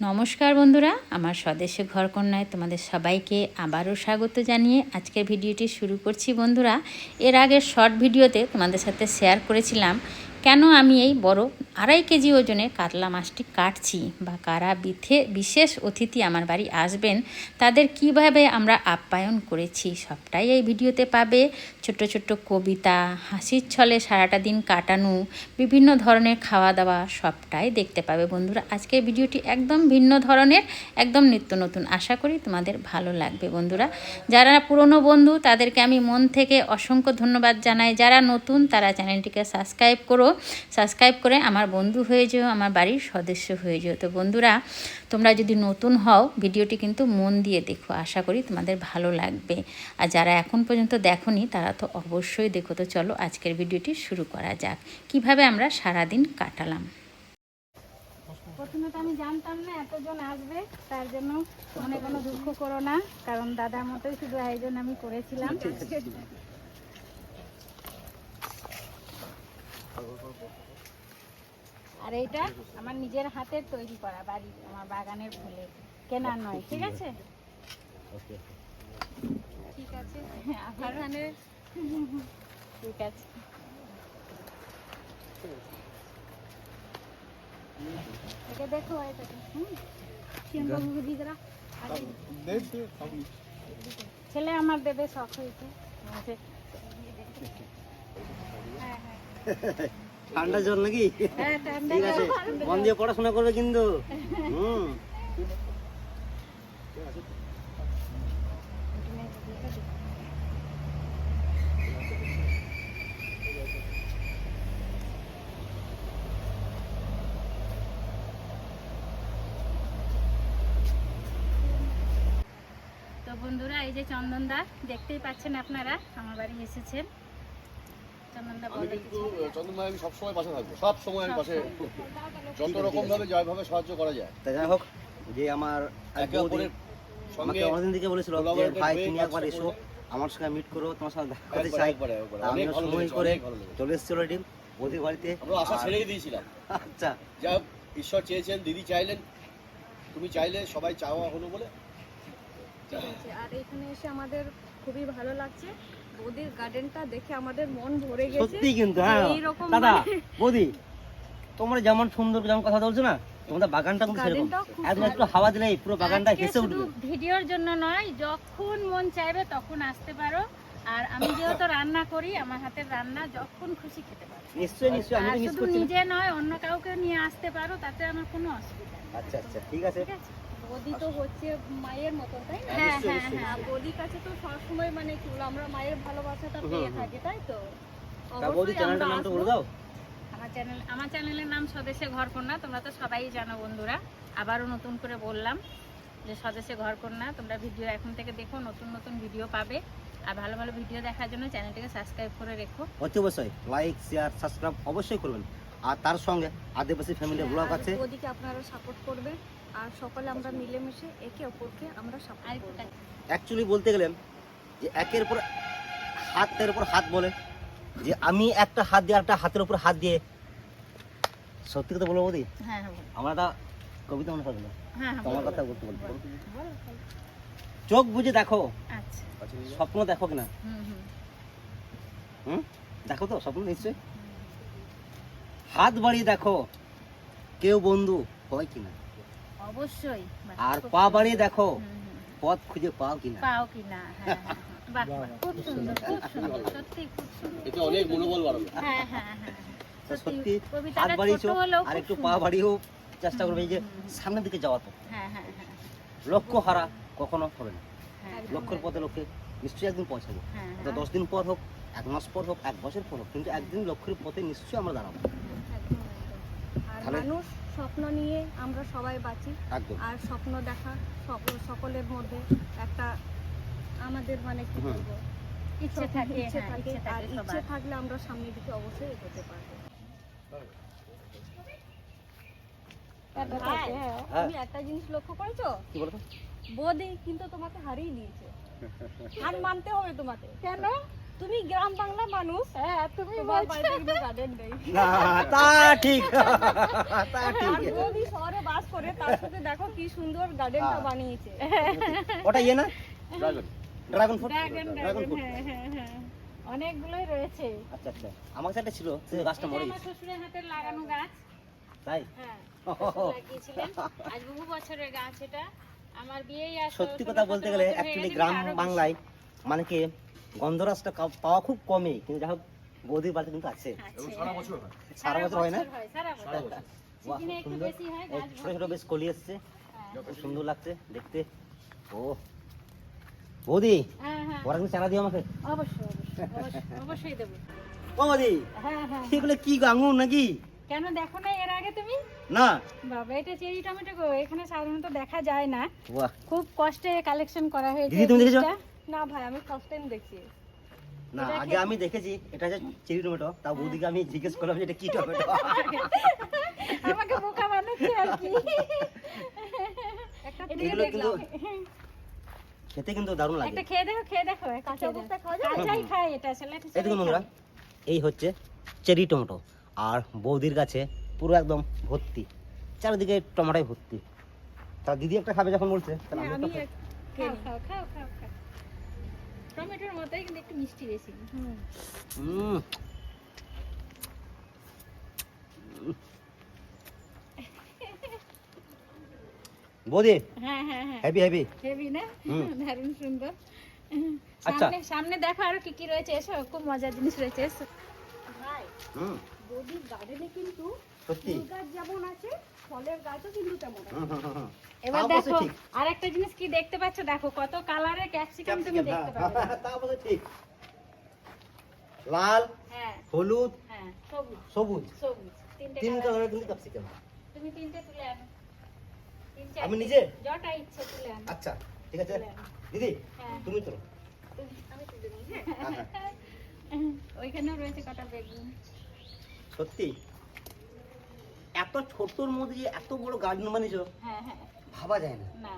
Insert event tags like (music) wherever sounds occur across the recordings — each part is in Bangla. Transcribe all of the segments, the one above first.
নমস্কার বন্ধুরা, আমার স্বদেশে ঘরকন্যায় তোমাদের সবাইকে আবারও স্বাগত জানিয়ে আজকের ভিডিওটি শুরু করছি। বন্ধুরা, এর আগে শর্ট ভিডিওতে তোমাদের সাথে শেয়ার করেছিলাম কেন আমি এই বড় আড়াই কেজি ওজনের কাতলা মাছটি কাটছি বা কারা বিথে বিশেষ অতিথি আমার বাড়ি আসবেন, তাদের কীভাবে আমরা আপ্যায়ন করেছি সবটাই এই ভিডিওতে পাবে। ছোট্ট ছোট্ট কবিতা, হাসির ছলে সারাটা দিন কাটানো, বিভিন্ন ধরনের খাওয়া দাওয়া সবটাই দেখতে পাবে। বন্ধুরা, আজকের ভিডিওটি একদম ভিন্ন ধরনের, একদম নিত্য নতুন। আশা করি তোমাদের ভালো লাগবে। বন্ধুরা, যারা পুরনো বন্ধু, তাদেরকে আমি মন থেকে অসংখ্য ধন্যবাদ জানাই। যারা নতুন, তারা চ্যানেলটিকে সাবস্ক্রাইব করো। সাবস্ক্রাইব করে আমার বন্ধু হয়ে যেও, আমার বাড়ির সদস্য হয়ে যেও। তো বন্ধুরা, তোমরা যদি নতুন হও, ভিডিওটি কিন্তু মন দিয়ে দেখো, আশা করি তোমাদের ভালো লাগবে। আর যারা এখন পর্যন্ত দেখোনি, তারা তো অবশ্যই দেখো। তো চলো আজকের ভিডিওটি শুরু করা যাক। কীভাবে আমরা সারাদিন কাটালাম? প্রথমে তো আমি জানতাম না এতজন আসবে, তার জন্য মনে কোনো দুঃখ করো না, কারণ দাদার মতোই শুধু আয়োজন আমি করেছিলাম। আর এইটা আমার নিজের হাতের তৈরি করা বাড়ি আমার বাগানের ফুলে। কেনা নয় ঠিক আছে? ঠিক আছে আবার মানে ঠিক আছে। একে দেখো হুম? শ্যামবাবুকে দিয়ে ছেলে আমার দেবে শখ হয়েছে। হ্যাঁ হ্যাঁ। ঠান্ডা জল নাকি? হ্যাঁ ঠিক আছে মন দিয়ে পড়াশোনা করবে কিন্তু। হুম। বন্ধুরা এই যে চন্দনদা দেখতেই পাচ্ছেন আপনারা আমার বাড়ি এসেছেন। আমি কিন্তু চন্দন ভাই আমি সবসময় পাশে থাকব সব সময় আমি পাশে যত রকম ভাবে জয়ভাবে সাহায্য করা যায়। তা যাই হোক যে আমার একে অপরের সঙ্গে আমাকে অনেকদিন থেকে বলেছিল যে ভাই তুমি একবার এসো আমার সঙ্গে মিট করো তোমার দেখা করতে চাই। সময় করে লেগেছে। চলে এসেছি অলরেডি বাড়িতে। আমরা আশা ছেড়েই দিয়েছিলাম। আচ্ছা। যা ঈশ্বর চেয়েছেন দিদি চাইলেন তুমি চাইলে সবাই চাওয়া হলো বলে। আর এখানে এসে আমাদের খুবই ভালো লাগছে। ওদের গার্ডেনটা দেখে আমাদের মন ভরে গেছে। সত্যি কিন্তু হ্যাঁ। এইরকম দাদা মানে- বৌদি তোমরা যেমন সুন্দর যেমন কথা বলছো না তোমাদের বাগানটা কিন্তু সেরকম। একদম একটু হাওয়া দিলেই পুরো বাগানটা হেসে উঠবে। ভিডিওর জন্য নয় যখন মন চাইবে তখন আসতে পারো। আর আমি যেহেতু রান্না করি আমার হাতের রান্না যখন খুশি খেতে পারো। নিশ্চয়ই নিশ্চয়ই আমি শুধু নিজে নয় অন্য কাউকে নিয়ে আসতে পারো তাতে আমার কোনো অসুবিধা আচ্ছা আচ্ছা ঠিক আছে? বদি তো হচ্ছে মায়ের মতো তাই না? হ্যাঁ হ্যাঁ হ্যাঁ আর বদির কাছে তো সবসময় মানে কি আমরা মায়ের ভালোবাসাটা পেয়ে থাকি তাই তো? অবশ্যই আমরা দাও। চ্যানেল আমার চ্যানেলের নাম স্বদেশে ঘর কন্যা তোমরা তো সবাই জানো বন্ধুরা। আবারও নতুন করে বললাম যে স্বদেশে ঘর কন্যা তোমরা ভিডিও এখন থেকে দেখো নতুন নতুন ভিডিও পাবে। আর ভালো ভালো ভিডিও দেখার জন্য চ্যানেলটিকে সাবস্ক্রাইব করে রেখো। অতি অবশ্যই লাইক শেয়ার সাবস্ক্রাইব অবশ্যই করবেন। আর তার সঙ্গে আদিবাসী ফ্যামিলি ব্লগ আছে। বদিকে আপনারা সাপোর্ট করবেন। আর সকলে আমরা মিলেমিশে একে অপরকে আমরা সাপোর্ট করব। অ্যাকচুয়ালি বলতে গেলেন যে একের উপর হাতের উপর হাত বলে যে আমি একটা হাত দিয়ে একটা হাতের উপর হাত দিয়ে সত্যি কথা বলব বৌদি? হ্যাঁ হ্যাঁ আমার একটা কবিতা মনে পড়ল হ্যাঁ হ্যাঁ তোমার কথা বলো। বলতে বলতে বলো, বলো, বলো। চোখ বুঝে দেখো। আচ্ছা। স্বপ্ন দেখো কিনা? হুম হুম। হুম? দেখো তো স্বপ্ন নিশ্চয়ই। হাত বাড়িয়ে দেখো কেউ বন্ধু হয় কিনা? অবশ্যই। আর পা বাড়িয়ে দেখো। পথ খুঁজে পাও কিনা। পাও কি না হ্যাঁ হ্যাঁ, হ্যাঁ। বাহ বাহ, খুব সুন্দর খুব সুন্দর সত্যি খুব সুন্দর। এতে অনেক মনোবল বাড়াবে। হ্যাঁ হ্যাঁ হ্যাঁ সত্যি সত্যি হাত বাড়িয়েছো আর একটু পা সুন্দর। বাড়িয়েও চেষ্টা করবে যে। সামনের দিকে যাওয়া তো হ্যাঁ হ্যাঁ হ্যাঁ। লক্ষ্য হারা কখনো হবে না। হ্যাঁ লক্ষ্যের পথে লক্ষ্যে নিশ্চয়ই একদিন পৌঁছাবো। হ্যাঁ তো দশ দিন পর হোক এক মাস পর হোক এক বছর পর হোক কিন্তু একদিন লক্ষ্যের পথে নিশ্চয়ই আমরা দাঁড়াবো একদম, একদম। আর তাহলে- মানুষ স্বপ্ন নিয়ে আমরা সবাই বাঁচি। আর স্বপ্ন দেখা সকলের মধ্যে একটা আমাদের মানে কি। বলব? ইচ্ছে থাকে ইচ্ছে হ্যাঁ, থাকে। আর ইচ্ছে থাকলে আমরা সামনের দিকে অবশ্যই এগোতে পারব। হ্যাঁ। তুমি একটা জিনিস লক্ষ্য করেছ? বৌদি কিন্তু তোমাকে হারিয়ে দিয়েছে। হার মানতে হবে তোমাকে। কেন? তুমি গ্রাম বাংলা মানুষ। হ্যাঁ তুমি বলছো। গার্ডেন নেই। না তা ঠিক। তা ঠিক। বৌদি শহরে বাস করে তার সাথে দেখো কি সুন্দর গার্ডেনটা হ্যাঁ। বানিয়েছে। ওটা ইয়ে না? Dragon dragon fruit dragon fruit হ্যাঁ হ্যাঁ হ্যাঁ। অনেকগুলোই রয়েছে। আচ্ছা আচ্ছা। আমার কাছে একটা ছিল সে গাছটা মরে আমার গেছে। শ্বশুরের হাতের লাগানো গাছ। তাই? হ্যাঁ লাগিয়েছিলেন। আজ বহু বছরের গাছ এটা। আমার বিয়েই সত্যি কথা বলতে গেলে অ্যাকচুয়ালি গ্রাম বাংলায় মানে কি গন্ধরাজটা পাওয়া খুব কমই কিন্তু যাই হোক বৌদির বাড়িতে কিন্তু আছে। সারা বছর হয়? সারা বছর হয় না? হয় সুন্দর। হয় ছোট ছোট বেশ কলি এসছে। হ্যাঁ। খুব সুন্দর লাগছে দেখতে। ও। বৌদি হ্যাঁ হ্যাঁ। ওরা কিন্তু চারা দিও আমাকে। অবশ্যই দেবো। ও বৌদি হ্যাঁ হ্যাঁ কি আঙুর নাকি? কেন দেখো না এর আগে তুমি? না। বাবা এটা চেরি টমেটো গো এখানে সাধারণত দেখা যায় না। বাহ। খুব কষ্টে কালেকশন করা হয়েছে দিদি, তুমি দেখেছ? না ভাই আমি ফার্স্ট টাইম দেখছি। না আগে আমি দেখেছি এটা হচ্ছে চেরি টমেটো। তা বৌদিকে আমি জিজ্ঞেস করলাম যে এটা কি টমেটো? আমাকে বোকা বানাচ্ছে আর কি। একটা কিন্তু দেখলাম। খেতে কিন্তু দারুণ লাগে। একটা খেয়ে দেখো খেয়ে দেখো কাঁচা কাঁচা অবস্থায় খাওয়া? কাঁচাই খাই এটা আসলে এই দেখুন বন্ধুরা এই হচ্ছে চেরি টমেটো। আর বৌদির গাছে পুরো একদম ভর্তি। চারিদিকে টমেটোয় ভর্তি। তা দিদি একটা খাবে যখন বলছে তাহলে হ্যাঁ, আমি খাও খাও খাও খাও। টমেটোর মতোই কিন্তু একটু মিষ্টি বেশি। হুম। বৌদি হ্যাঁ হ্যাঁ হ্যাঁ। হ্যাপি হ্যাপি হেভি না? দারুণ সুন্দর। আচ্ছা। সামনে সামনে দেখো আরও কি কি রয়েছে এসো। খুব মজার জিনিস রয়েছে এসো। ভাই হুম। বৌদির গার্ডেনে কিন্তু সত্যি? গাছ যেমন আছে ফলের গাছও কিন্তু তেমন আছে। হুম, হুম, হুম, হুম। এবার দেখো ঠিক। জিনিস কি দেখতে পাচ্ছ? দেখো কত কালারের ক্যাপসিকাম তুমি দেখতে হ্যাঁ, পাবে। (laughs) তা অবশ্য ঠিক। লাল হ্যাঁ। হলুদ হ্যাঁ সবুজ। সবুজ। সবুজ। তিন কালারের কিন্তু ক্যাপসিকাম। তুমি তিনটে তুলে আনো। আমি নিজে? যটা ইচ্ছে তুলে আনো। আচ্ছা ঠিক আছে। দিদি হ্যাঁ। তুমি তো আমি তুলে নিই হ্যাঁ। (laughs) ওইখানেও রয়েছে কটা বেগুন। সত্যি? এত ছোটর মধ্যে যে এত বড় গার্ডেন বানিয়েছো হ্যাঁ হ্যাঁ। ভাবা যায় না। না।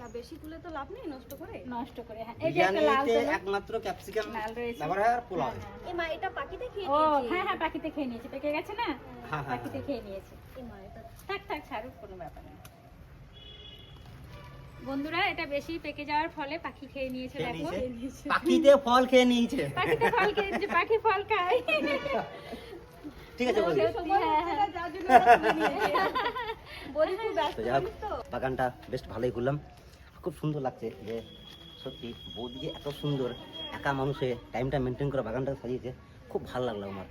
না বেশি তুলে তো লাভ নেই নষ্ট করে। নষ্ট করে হ্যাঁ। এই যে একটা লাল একমাত্র ক্যাপসিকাম লাল রয়েছে। ব্যবহার হয় আর পোলাও হ্যাঁ, হ্যাঁ। মা এটা পাখিতে খেয়ে নিয়েছে। হ্যাঁ হ্যাঁ পাখিতে খেয়ে নিয়েছে। পেকে গেছে না? হ্যাঁ, হ্যাঁ, পাখিতে খেয়ে নিয়েছে। এ মা এটা থাক থাক ছাড়ুক কোনো ব্যাপার না। বন্ধুরা এটা বেশি পেকে যাওয়ার ফলে পাখি খেয়ে নিয়েছে দেখো। পাখিতে ফল খেয়ে নিয়েছে। পাখিতে ফল খেয়ে নিয়েছে, পাখি ফল খায়। (laughs) ঠিক আছে বলি। হ্যাঁ, হ্যাঁ। তো যাই হোক বাগানটা বেশ ভালোই ঘুরলাম। খুব সুন্দর লাগছে যে সত্যি বৌদি যে এত সুন্দর একা মানুষে টাইমটা মেনটেন করে বাগানটা সাজিয়েছে। খুব ভালো লাগল আমার।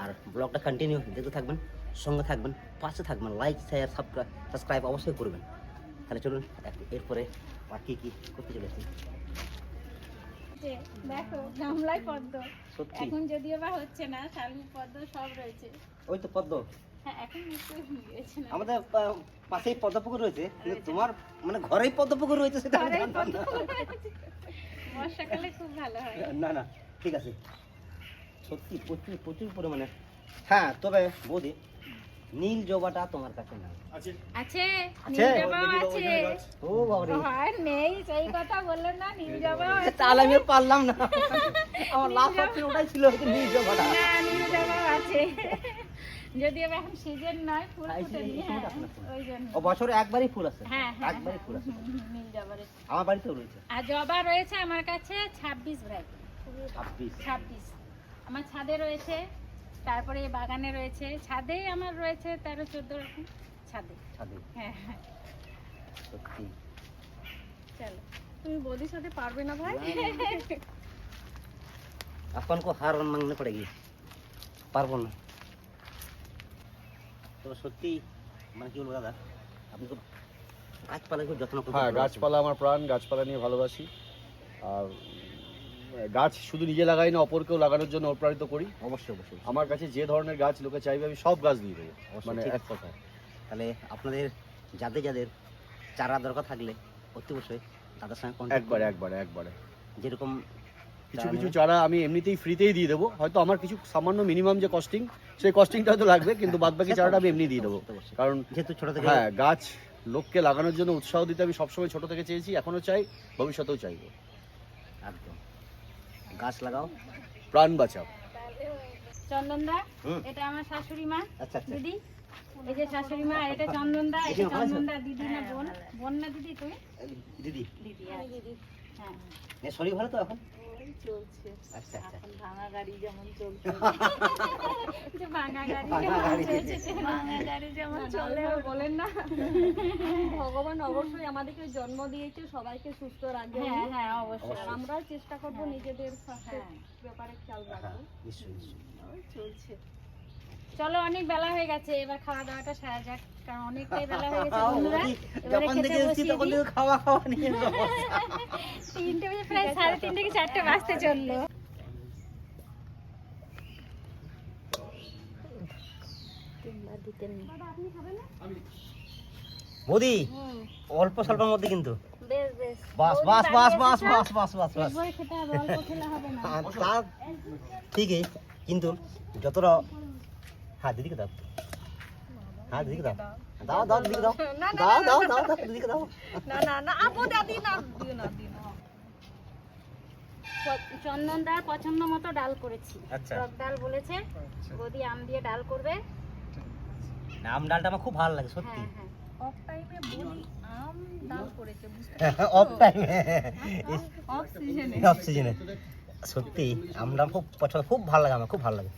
আর ব্লগটা কন্টিনিউ দেখতে থাকবেন সঙ্গে থাকবেন পাশে থাকবেন লাইক শেয়ার সাবস্ক্রাইব অবশ্যই করবেন। তাহলে চলুন এরপরে আর কি কি করতে চলেছি। যে, দেখো গামলায় পদ্ম। এখন যদিও বা হচ্ছে না শালু পদ্ম সব রয়েছে। ওই তো পদ্ম। হ্যাঁ আমাদের পাশেই পদ্ম পুকুর রয়েছে কিন্তু তোমার মানে ঘরেই পদ্ম পুকুর রয়েছে সেটা আমি জানতাম না। বর্ষাকালে খুব ভালো হয়। (laughs) না না ঠিক আছে। সত্যি প্রচুর প্রচুর পরিমাণে। হ্যাঁ তবে বৌদি নীল জবাটা তোমার কাছে না আছে। আছে? নীল জবাও আছে। ও বাবারে। আর নেই সেই কথা বললেন না নীল জবাও আছে। তাহলে আমি পারলাম না। আমার লাস্ট অপশন ওটাই ছিল হচ্ছে নীল জবাটা। না নীল জবাও আছে। যদিও বা এখন সিজন নয় ফুল হ্যাঁ, এই হ্যাঁ। ওই জন্য। ও বছরে একবারই ফুল আছে? হ্যাঁ হ্যাঁ একবারই ফুল আছে। হুম, হুম, নীল জবার আছে। আমার বাড়িতেও রয়েছে। আর জবা রয়েছে আমার কাছে ছাব্বিশ ভ্যারাইটি। ছাব্বিশ। ছাব্বিশ। আমার ছাদে রয়েছে তারপরে বাগানে রয়েছে ছাদেই আমার রয়েছে তেরো চোদ্দ রকম ছাদে ছাদে হ্যাঁ হ্যাঁ সত্যি চলো তুমি বৌদির সাথে পারবে না ভাই अपन को हार मांगने पड़ेगी পারবো না তো সত্যি মানে কি বলবো দাদা আপনি খুব গাছপালা খুব যত্ন করতে হ্যাঁ ভালোবাসেন। গাছপালা আমার প্রাণ গাছপালা নিয়ে ভালোবাসি আর উম, গাছ শুধু নিজে লাগাই না অপরকেও লাগানোর জন্য অনুপ্রাণিত করি। অবশ্যই অবশ্যই আমার কাছে যে ধরনের গাছ লোকে চাইবে আমি সব গাছ দিয়ে দেবো। মানে এক কথা তাহলে আপনাদের যাদের যাদের চারা দরকার থাকলে অতি অবশ্যই তাদের সঙ্গে একবারে একবারে একবারে। যেরকম কিছু কিছু চারা আমি এমনিতেই ফ্রিতেই দিয়ে দেবো। হয়তো আমার কিছু সামান্য মিনিমাম যে কস্টিং সেই কস্টিংটা হয়তো লাগবে কিন্তু বাদ বাকি চারাটা আমি এমনি দিয়ে দেবো। কারণ যেহেতু ছোট থেকে হ্যাঁ গাছ লোককে লাগানোর জন্য উৎসাহ দিতে আমি সবসময় ছোট থেকে চেয়েছি এখনও চাই ভবিষ্যতেও চাইব। একদম। গাছ লাগাও। প্রাণ বাঁচাও। চন্দনদা। এটা আমার শাশুড়ি মা। আচ্ছা আচ্ছা। দিদি এই যে শাশুড়ি মা এটা চন্দনদা এটা? চন্দনদা দিদি না বোন। বোন না দিদি তুই? দিদি। দিদি দিদি হ্যাঁ এ, শরীর ভালো তো এখন? চলছে। আচ্ছা আচ্ছা। এখন ভাঙা গাড়ি যেমন চলছে। (laughs) ভাঙা গাড়ি ভাঙা গাড়ি। যেমন চলে বলেন না। ভগবান অবশ্যই আমাদেরকে জন্ম দিয়েছে সবাইকে সুস্থ রাখবে। হ্যাঁ হ্যাঁ অবশ্যই। আর আমরাও চেষ্টা করব নিজেদের ব্যাপারে খেয়াল রাখব। হ্যাঁ নিশ্চয়ই। চলছে। চলো অনেক বেলা হয়ে গেছে। এবার খাওয়া দাওয়াটা সারা যাক। কারণ অনেকটাই বেলা হয়ে গেছে বন্ধুরা। যখন থেকে এসেছি তখন থেকে খাওয়া খাওয়া নিয়ে (laughs) তিনটে বাজে প্রায় সাড়ে তিনটে কি চারটে বাজতে চলল। বৌদি অল্প স্বল্পের মধ্যে কিন্তু। বাস বাস বাস ঠিকই কিন্তু যতটা হ্যাঁ দিদিকে দাও। হ্যাঁ দিদিকে দাও। দাও। দাও দিদিকে দাও। দাও দাও দাও দাও দিদিকে দাও। না না না আপু দাদি না দিও না দিও চন্দনদার পছন্দ মতো ডাল করেছি। আচ্ছা। টক ডাল বলেছে বৌদি আম দিয়ে ডাল করবে। আম ডালটা আমার খুব ভালো লাগে সত্যি। হ্যাঁ হ্যাঁ। অফ টাইমে বলি আম ডাল করেছে অফ টাইমে। অফ সিজনে। অফ সিজনে। সত্যি আমরা খুব পছন্দ খুব ভালো লাগে আমার খুব ভালো লাগে।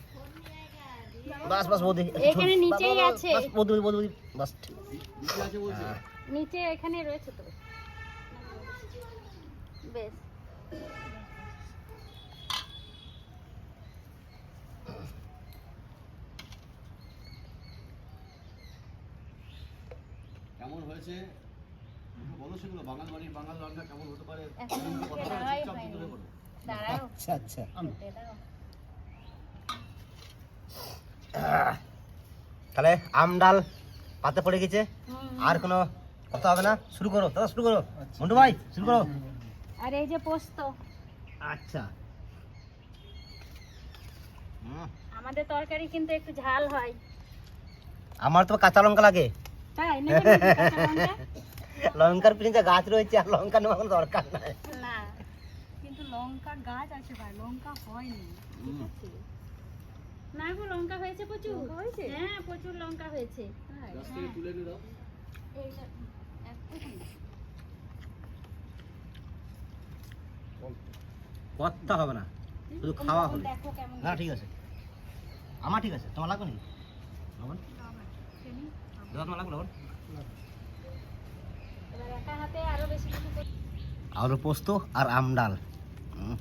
বাস বাস বৌদি। এখানে (laughs) নিচেই বাস, বাস, আছে। বাস, বৌদি বৌদি বৌদি। বাস ঠিক। নিচে এখানে রয়েছে তো। বেশ। কেমন হয়েছে? বলো সেগুলো বাঙাল বাড়ির বাঙাল রান্না কেমন হতে পারে? আচ্ছা আচ্ছা। তাহলে আম ডাল পাতে পড়ে গেছে। আর কোনো কথা হবে না? শুরু করো দাদা শুরু করো। মন্টু ভাই শুরু করো। আর এই যে পোস্ত। আচ্ছা। আমাদের তরকারি কিন্তু একটু ঝাল হয়। আমার তো কাঁচা লঙ্কা লাগে। তাই? নেবে কাঁচা লঙ্কা? লঙ্কার পিছনে গাছ রয়েছে আর লঙ্কা নেওয়ার কোনো দরকার নাই। না কিন্তু লঙ্কা গাছ আছে ভাই লঙ্কা হয়নি। ঠিক আছে? না গো লঙ্কা হয়েছে প্রচুর। লঙ্কা হয়েছে? হ্যাঁ প্রচুর লঙ্কা হয়েছে। তুলে নিয়ে দাও। কথা হবে না শুধু খাওয়া হবে। না ঠিক আছে। আমার ঠিক আছে তোমার লাগবে নাকি? লবণ? তোমার লবণ? আলু পোস্ত আর আম ডাল হুম।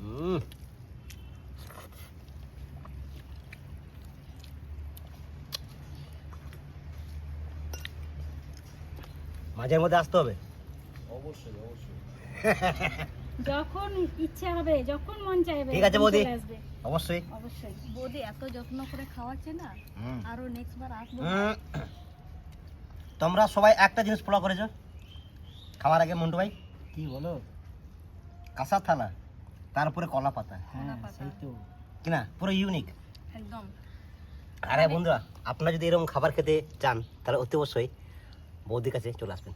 হুম। মাঝের মধ্যে আসতে হবে। অবশ্যই অবশ্যই। যখন ইচ্ছা হবে যখন মন চাইবে ঠিক আছে, বৌদি। অবশ্যই। অবশ্যই। বৌদি এত যত্ন করে খাওয়াচ্ছে না আরও নেক্সট বার আসব। তোমরা সবাই একটা জিনিস ফলো করেছ? খাওয়ার আগে মন্টু ভাই? কি বলো? কাঁসা থালা তারপরে কলা পাতা। কলা পাতা। কি না? পুরো ইউনিক একদম। আরে বন্ধুরা আপনারা যদি এরকম খাবার খেতে চান তাহলে অতি অবশ্যই বৌদির কাছে চলে আসবেন।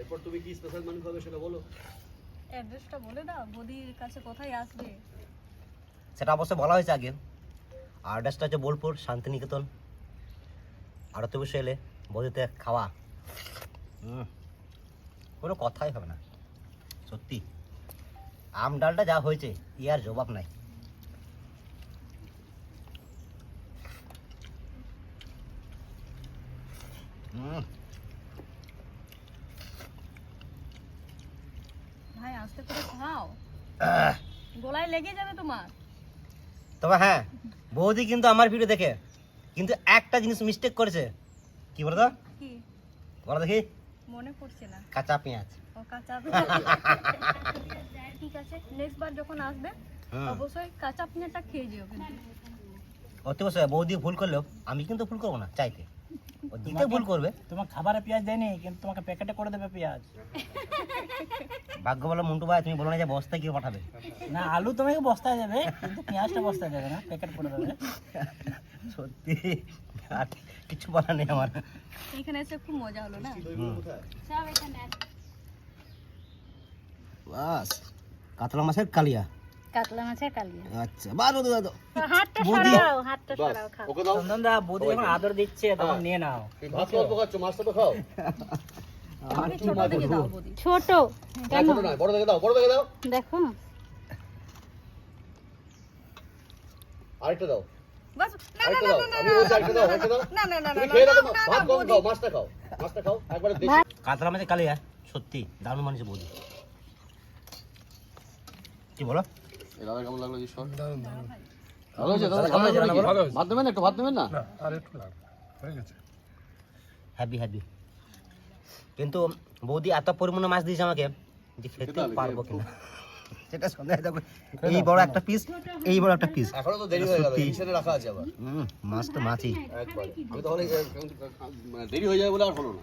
এরপর তুমি কি স্পেশাল মেনু খাবে সেটা বলো। অ্যাড্রেসটা বলে দাও বৌদির কাছে কোথায় আসবে? সেটা অবশ্যই বলা হয়েছে আগে। আর অ্যাড্রেসটা হচ্ছে বোলপুর শান্তিনিকেতন। আর অতি অবশ্যই এলে বৌদিতে খাওয়া। হুম, কোনো কথাই হবে না। সত্যি। আম ডালটা যা হয়েছে ইয়ার জবাব নাই। ভাই আস্তে করে খাও। গলায় লেগে যাবে তোমার। তবে হ্যাঁ বৌদি কিন্তু আমার ভিডিও দেখে। কিন্তু একটা জিনিস মিস্টেক করেছে। কি বলো কি? বলো দেখি। মনে পড়ছে না। কাঁচা পেঁয়াজ। ও কাঁচা (laughs) ঠিক আছে নেক্সট বার যখন আসবে অবশ্যই কাঁচা পেঁয়াজটা খেয়ে যেও কিন্তু। অতি বৌদি ভুল করলেও আমি কিন্তু ভুল করব না চাইতে। দিতে ভুল করবে। তোমার খাবারে পেঁয়াজ দেয়নি কিন্তু তোমাকে প্যাকেটে করে দেবে পেঁয়াজ। ভাগ্য বলো মন্টু ভাই তুমি বলো না যে বস্তায় কি পাঠাবে? না আলু তোমাকে বস্তায় দেবে কিন্তু পেঁয়াজটা বস্তায় দেবে না প্যাকেট করে দেবে। সত্যি? আর কিছু বলার নেই আমার। এখানে এসে খুব মজা হলো না? সব এখানে। বাস কাতলা মাছের কালিয়া। কাতলা মাছের কালিয়া। আচ্ছা বারো দাদা। হাতটা সরাও হাতটা সরাও খাও। ওকে দাও। চন্দন দা বৌদি যখন আদর দিচ্ছে তখন নিয়ে নাও। অল্প খাচ্ছ মাছটা তো খাও। ছোট দাও বৌদি। ছোট। না, ছোট নয় বড় দেখে দাও বড় দেখে দাও। দেখো আরেকটা দাও। বাস না না না দাও। আমি বলছি আরেকটা দাও আরেকটা দাও। না না না না খেয়ে না, রাখো না, ভাত না, কম বৌদি। খাও মাছটা খাও মাছটা খাও একবারে দেশি কাতলা মাছের কালিয়া সত্যি দারুণ মানুষ বৌদি। কি বলো? দাদা কেমন লাগল ভালো হয়েছে দাদা? ভালো হয়েছে নাকি? ভাত দেবেন একটু ভাত দেবেন না? হ্যাপি হ্যাপি কিন্তু বৌদি এত পরিমাণে মাছ দিয়েছে আমাকে যে খেতে পারব কিনা। সেটা সন্দেহ থাকবে এই বড় একটা পিস এই বড় একটা পিস এখনও তো দেরি হয়ে গেল সত্যি। রাখা আছে আবার। মাছ তো মাছই। একবারে। আমি তাহলে মানে দেরি হয়ে যাবে বলে আর হলো না।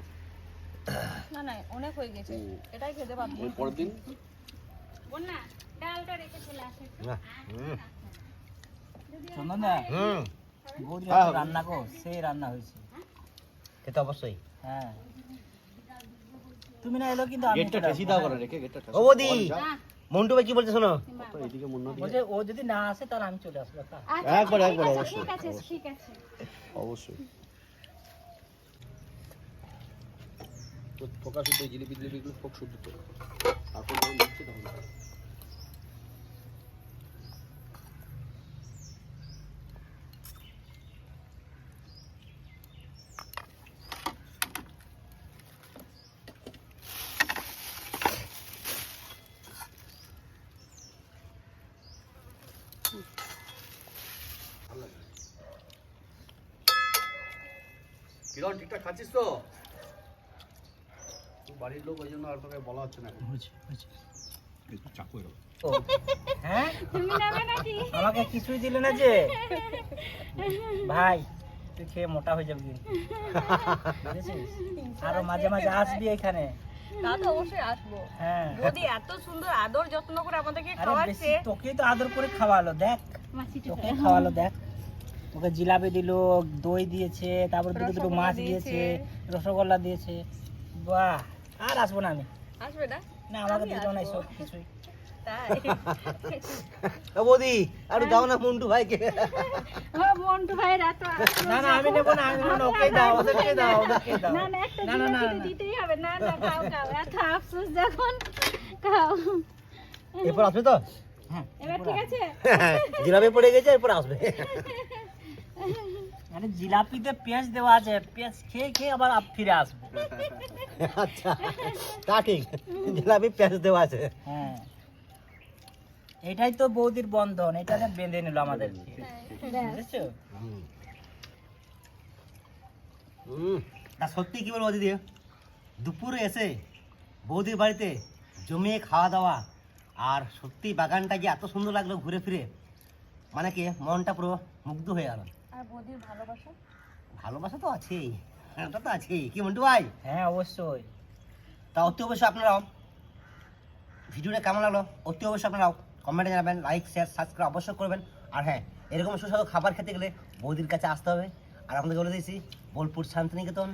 না না অনেক হয়ে গেছে। এটাই খেতে পারব। পরের দিন? বন্যা ডালটা রেখে চলে আসে না, হুম, চন্দন দা হুম। বৌদি হ্যাঁ, রান্না কো সেই রান্না হয়েছে। সেটা অবশ্যই। হ্যাঁ। তুমি না এলো কিন্তু আমি গেটটা চলে ঠেসি আসব, দাও। করে রেখে গেটটা ও বৌদি মন্টু ভাই কি বলছে শোনো? বলছে ও যদি না আসে তাহলে আমি চলে আসব একবার একবার অবশ্যই। ঠিক আছে ঠিক আছে। অবশ্যই। তো শুদ্ধ জিলিপি জিলিপিগুলো খুব শুদ্ধ তো। এখন তখন। কিরণ ঠিকঠাক খাচ্ছিস তো? বাড়ির লোক ওই জন্য আর তোকে বলা হচ্ছে না। একটু চাকু এরকম। হ্যাঁ? আমাকে কিছুই দিলে না যে। ভাই তুই খেয়ে মোটা হয়ে যাবি। আরও মাঝে মাঝে আসবি এখানে। তা তো অবশ্যই আসব। হ্যাঁ। বৌদি এত সুন্দর আদর যত্ন করে আমাদেরকে খাওয়াচ্ছে। তোকেই তো আদর করে খাওয়ালো দেখ। তোকে খাওয়ালো দেখ। তোকে জিলাপি দিল দই দিয়েছে তারপর দুটো দুটো মাছ দিয়েছে। রসগোল্লা দিয়েছে। বাহ আর আসব না আমি। আসবে না? না আমাকে আমি দিল না সব কিছুই ও বৌদি আর দাও না মন্টু ভাইকে। ও মন্টু ভাইয়ের না না আমি নেব না আমি নেব দাও ওদেরকে দাও ওদেরকে দাও। না না একটা না না না জিলাপি তো না। দিতেই হবে। না না খাও খাও। এত আফসোস যখন খাও। এরপর আসবে তো? হ্যাঁ এবার ঠিক আছে? (laughs) জিলাপি পড়ে গেছে এরপর আসবে। (laughs) মানে জিলাপিতে পেঁয়াজ দেওয়া আছে পেঁয়াজ খেয়ে খেয়ে আবার আপ ফিরে আসব। আচ্ছা তা ঠিক জিলাপি পেঁয়াজ দেওয়া আছে। হ্যাঁ। এটাই তো বৌদির বন্ধন বেঁধে নিল আমাদের। বুঝেছ? তা সত্যি কি বলব দিদি? দুপুরে এসে বৌদির বাড়িতে জমিয়ে খাওয়া দাওয়া আর সত্যি বাগানটা যে এত সুন্দর লাগল ঘুরে ফিরে? মানে কি মনটা পুরো মুগ্ধ হয়ে গেল। আর বৌদির ভালোবাসা? ভালোবাসা তো আছেই। হ্যাঁ, ওটা তো আছেই। কি মন্টু ভাই? হ্যাঁ অবশ্যই। তা অতি অবশ্যই আপনারাও ভিডিওটা কেমন লাগল? অতি অবশ্যই আপনারাও কমেন্টে জানাবেন লাইক শেয়ার সাবস্ক্রাইব অবশ্যই করবেন। আর হ্যাঁ এরকম সুস্বাদু খাবার খেতে গেলে বৌদির কাছে আসতে হবে। আর আপনাদের বলে দিয়েছি বোলপুর শান্তিনিকেতন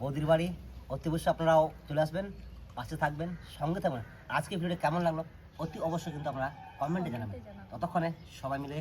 বৌদির বাড়ি। অতি অবশ্যই আপনারাও চলে আসবেন পাশে থাকবেন সঙ্গে থাকবেন। আজকে ভিডিওটা কেমন লাগল? অতি অবশ্যই কিন্তু আপনারা কমেন্টে জানাবেন। ততক্ষণে সবাই মিলে